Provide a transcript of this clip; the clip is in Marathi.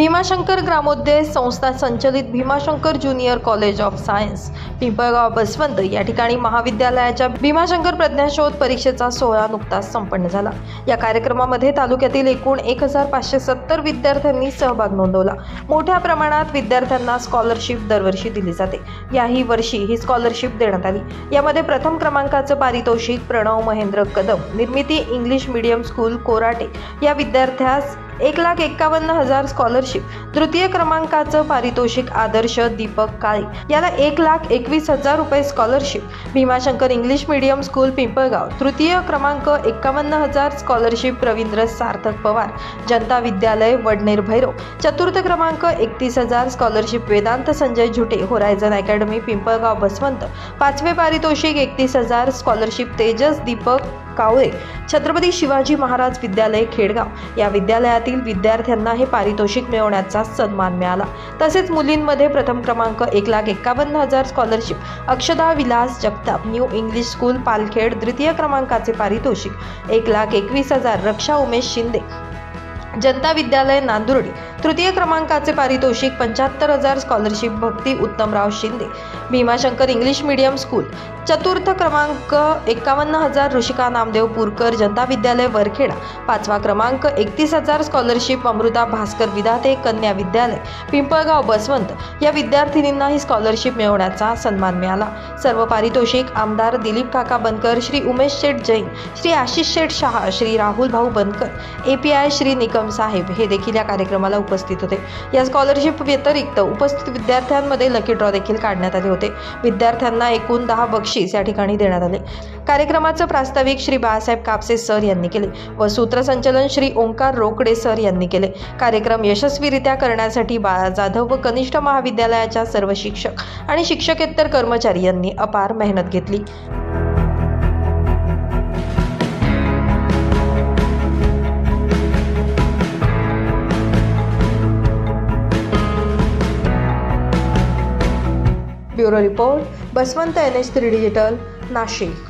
भीमाशंकर ग्रामोद्योग संस्था संचलित Bhimashankar junior college of science Pimpalgaon Baswant या ठिकाणी महाविद्यालयाच्या भीमाशंकर प्रज्ञाशोध परीक्षेचा सोहळा नुकताच संपन्न झाला. या कार्यक्रमामध्ये तालुक्यातील एकूण एक हजार पाचशे सत्तर विद्यार्थ्यांनी सहभाग नोंदवला. मोठ्या प्रमाणात विद्यार्थ्यांना स्कॉलरशिप दरवर्षी दिली जाते. याही वर्षी ही स्कॉलरशिप देण्यात आली. यामध्ये प्रथम क्रमांकाचं पारितोषिक प्रणव महेंद्र कदम निर्मिती इंग्लिश मीडियम स्कूल कोराटे या विद्यार्थ्यास एक लाख एक्कावन्न हजार स्कॉलरशिप तृतीय क्रमांकाचं पारितोषिक आदर्श दीपक काळे. याला एक लाख एकवीस हजार रुपये scholarship Bhimashankar English medium school Pimpalgaon. तृतीय क्रमांक एक्कावन्न हजार स्कॉलरशिप रवींद्र सार्थक पवार. जनता विद्यालय वडनेर भैरव. चतुर्थ क्रमांक एकतीस हजार scholarship Vedant Sanjay Zute horizon academy Pimpalgaon Baswant. पाचवे पारितोषिक एकतीस हजार स्कॉलरशिप तेजस दीपक कावळे छत्रपती शिवाजी महाराज विद्यालय खेडगाव. या विद्यालयातील विद्यार्थ्यांना हे पारितोषिक मिळवण्याचा सन्मान मिळाला. तसेच मुलींमध्ये प्रथम क्रमांक एक लाख एक्कावन्न हजार scholarship Akshada Vilas Jagtap new English school Palkhed द्वितीय क्रमांकाचे पारितोषिक एक लाख एकवीस हजार रक्षा उमेश शिंदे. जनता विद्यालय नांदुर्डी तृतीय क्रमांकाचे पारितोषिक पंच्याहत्तर हजार scholarship Bhakti Uttamrao Shinde. Bhimashankar English medium school चतुर्थ क्रमांक एक्कावन्न हजार ऋषिका नामदेव पुरकर जनता विद्यालय वरखेडा. पाचवा क्रमांक एकतीस हजार स्कॉलरशिप अमृता भास्कर विधाते कन्या विद्यालय. पिंपळगाव बसवंत. या विद्यार्थिनींना ही स्कॉलरशिप मिळवण्याचा सन्मान मिळाला. सर्व पारितोषिक आमदार दिलीप काका बनकर श्री उमेश शेठ जैन श्री आशिष शेठ Shah Shri Rahul Bhau Bankar A P I Shri Nikam saheb हे देखील या कार्यक्रमाला उपस्थित होते. या स्कॉलरशिप व्यतिरिक्त उपस्थित विद्यार्थ्यांमध्ये लकी ड्रॉ देखील काढण्यात आले होते. विद्यार्थ्यांना एकूण दहा बक्षीस या ठिकाणी देण्यात आले. कार्यक्रमाचं प्रास्ताविक श्री बाळासाहेब कापसे सर यांनी केले व सूत्रसंचलन श्री ओंकार रोकडे सर यांनी केले. कार्यक्रम यशस्वीरित्या करण्यासाठी बाळा जाधव व कनिष्ठ महाविद्यालयाच्या सर्व शिक्षक आणि शिक्षकेतर कर्मचारी यांनी अपार मेहनत घेतली. Bureau report Baswant N H three digital Nashik.